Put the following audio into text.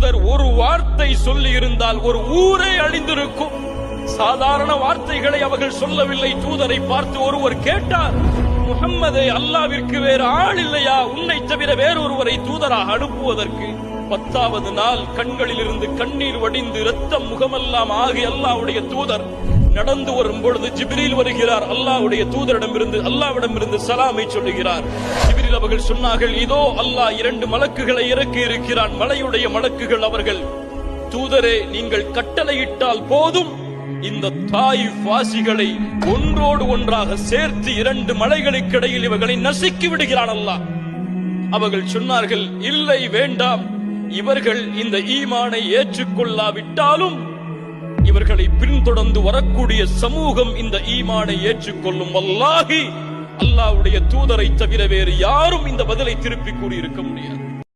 தூதர் ஒரு வார்த்தை சொல்லி இருந்தால் ஒரு ஊரே அழிந்திருக்கும். சாதாரண வார்த்தைகளை அவர்கள் சொல்லவில்லை. தூதரை பார்த்து ஒருவர் கேட்டார் முகம்மதே அல்லாவிற்கு வேறு ஆள் இல்லையா? உன்னை தவிர வேறொருவரை தூதராக அனுப்புவதற்கு. பத்தாவது நாள் கண்களில் இருந்து கண்ணீர் வடிந்து ரத்தம் முகமெல்லாம் ஆகி அல்லாவுடைய தூதர் நடந்து வரும் பொழுது ஜிப்ரீல் வருகிறார். அல்லாஹ்வுடைய தூதரிடமிருந்து அல்லாவிடமிருந்து சலாமை சொல்லுகிறார். ஜிப்ரீல் அவர்கள் சொன்னார்கள் இதோ அல்லாஹ் இரண்டு மலக்குகளை இறக்கி இருக்கிறான். மலையுடைய மலக்குகள் அவர்கள். தூதரே நீங்கள் கட்டளையிட்டால் போதும். இந்த தாய் வாசிகளை ஒன்றோடு ஒன்றாக சேர்த்து இரண்டு மலைகளுக்கு இடையில் இவர்களை நசுக்கி விடுகிறான் அல்லாஹ். அவர்கள் சொன்னார்கள் இல்லை வேண்டாம். இவர்கள் இந்த ஈமானை ஏற்றுக்கொள்ளாவிட்டாலும் இவர்களை பின்தொடர்ந்து வரக்கூடிய சமூகம் இந்த ஈமானை ஏற்றுக்கொள்ளும். வல்லாகி அல்லாஹ்வுடைய தூதரை தவிர வேறு யாரும் இந்த பதிலை திருப்பி கூறியிருக்க முடியாது.